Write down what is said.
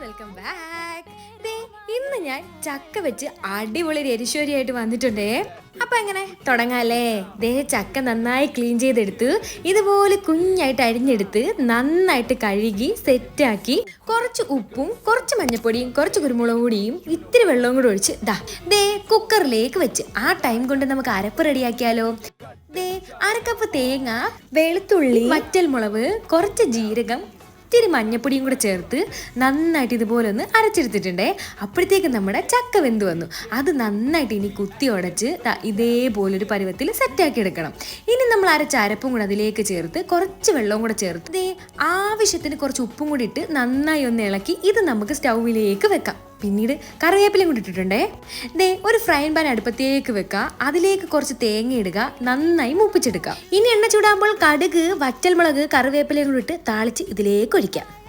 Welcome back. ഇന്ന് ഞാൻ ചക്ക വെച്ച് അടിപൊളി ഒരു എരിശ്ശേരിയായിട്ട് വന്നിട്ടുണ്ടേ. അപ്പൊ എങ്ങനെ? തുടങ്ങാല്ലേ? ദേ ചക്ക നന്നായി ക്ലീൻ ചെയ്തെടുത്ത് ഇതുപോലെ കുഞ്ഞായിട്ട് അരിഞ്ഞെടുത്ത് നന്നായിട്ട് കഴുകി സെറ്റാക്കി കുറച്ച് ഉപ്പും കുറച്ച് മഞ്ഞപ്പൊടിയും കുറച്ച് കുരുമുളക് പൊടിയും ഇത്തിരി വെള്ളവും കൂടെ ഒഴിച്ച് ദാ ദേ കുക്കറിലേക്ക് വെച്ച് ആ ടൈം കൊണ്ട് നമുക്ക് അരപ്പ് റെഡിയാക്കിയാലോ? ദേ അരക്കപ്പ് തേങ്ങ വെളുത്തുള്ളി വറ്റൽമുളക് കുറച്ച് ജീരകം ഇത്തിരി മഞ്ഞപ്പൊടിയും കൂടെ ചേർത്ത് നന്നായിട്ട് ഇതുപോലെ ഒന്ന് അരച്ചെടുത്തിട്ടുണ്ടേ. അപ്പോഴത്തേക്ക് നമ്മുടെ ചക്ക വെന്ത് വന്നു. അത് നന്നായിട്ട് ഇനി കുത്തി ഉടച്ച് ഇതേപോലൊരു പരുവത്തിൽ സെറ്റാക്കി എടുക്കണം. ഇനി നമ്മൾ അരച്ച അരപ്പും കൂടെ അതിലേക്ക് ചേർത്ത് കുറച്ച് വെള്ളവും കൂടെ ചേർത്ത് ആവശ്യത്തിന് കുറച്ച് ഉപ്പും കൂടി ഇട്ട് നന്നായി ഒന്ന് ഇളക്കി ഇത് നമുക്ക് സ്റ്റൗവിലേക്ക് വെക്കാം. പിന്നീട് കറിവേപ്പിലയും കൂടി ഇട്ടിട്ടുണ്ടേ. ദേ ഒരു ഫ്രൈൻ പാൻ അടുപ്പത്തേക്ക് വെക്കുക. അതിലേക്ക് കുറച്ച് തേങ്ങ ഇടുക. നന്നായി മൂപ്പിച്ചെടുക്കുക. ഇനി എണ്ണ ചൂടാകുമ്പോൾ കടുക് വറ്റൽമുളക് കറിവേപ്പിലയും കൂടി ഇട്ട് താളിച്ച് ഇതിലേക്ക് ഒഴിക്കാം.